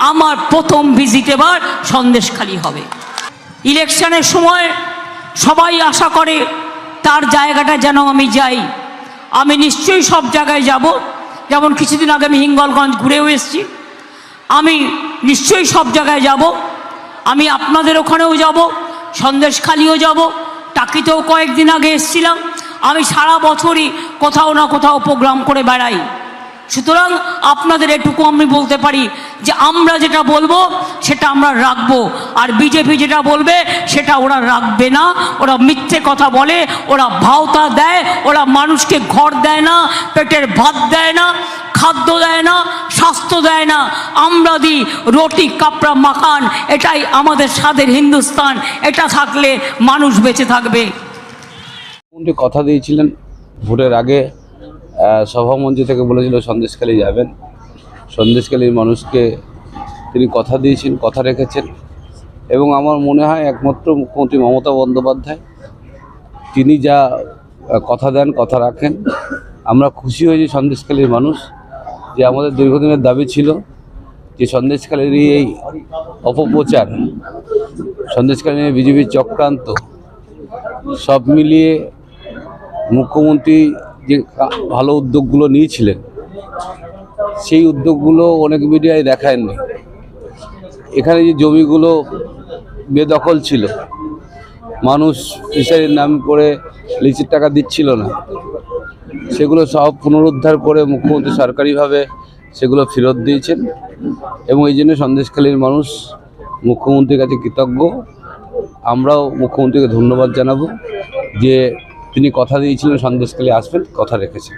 আমার প্রথম ভিজিট এবার সন্দেশখালি হবে। ইলেকশনের সময় সবাই আশা করে তার জায়গাটা যেন আমি যাই। আমি নিশ্চয়ই সব জায়গায় যাব। যেমন কিছুদিন আগে আমি হিঙ্গলগঞ্জ ঘুরেও এসেছি। আমি নিশ্চয়ই সব জায়গায় যাব। আমি আপনাদের ওখানেও যাব। সন্দেশখালিও যাব। টাকিতেও কয়েকদিন আগে এসেছিলাম। আমি সারা বছরই কোথাও না কোথাও প্রোগ্রাম করে বেড়াই। সুতরাং আপনাদের এটুকু আমি বলতে পারি যে আমরা যেটা বলব, সেটা আমরা রাখব। আর বিজেপি যেটা বলবে, সেটা ওরা রাখবে না। ওরা মিথ্যে কথা বলে, ওরা ভাওতা দেয়, ওরা মানুষকে ঘর দেয় না, পেটের ভাত দেয় না, খাদ্য দেয় না, স্বাস্থ্য দেয় না। আমরা দিই রুটি, কাপড়া, মাখান, এটাই আমাদের স্বাদের হিন্দুস্তান। এটা থাকলে মানুষ বেঁচে থাকবে। কথা দিয়েছিলেন ভোটের আগে। সভামঞ্চ থেকে বলেছিল, সন্দেশখালী যাবেন। সন্দেশখালীর মানুষকে তিনি কথা দিয়েছেন, কথা রেখেছেন। এবং আমার মনে হয় একমাত্র মুখ্যমন্ত্রী মমতা বন্দ্যোপাধ্যায়, তিনি যা কথা দেন, কথা রাখেন। আমরা খুশি হয়েছি সন্দেশখালীর মানুষ যে আমাদের দীর্ঘদিনের দাবি ছিল যে সন্দেশখালীর এই অপপ্রচার, সন্দেশখালী বিজেপির চক্রান্ত, সব মিলিয়ে মুখ্যমন্ত্রী যে ভালো উদ্যোগগুলো নিয়েছিলেন, সেই উদ্যোগগুলো অনেক মিডিয়ায় দেখায়নি। এখানে যে জমিগুলো বেদখল ছিল, মানুষ ফিশারির নাম করে লিচের টাকা দিচ্ছিল না। সেগুলো সব পুনরুদ্ধার করে মুখ্যমন্ত্রী সরকারিভাবে সেগুলো ফেরত দিয়েছেন এবং এই জন্য সন্দেশখালীর মানুষ মুখ্যমন্ত্রীর কাছে কৃতজ্ঞ। আমরাও মুখ্যমন্ত্রীকে ধন্যবাদ জানাব যে তিনি কথা দিয়েছিলেন সন্দেশকালে আসবেন কথা রেখেছেন।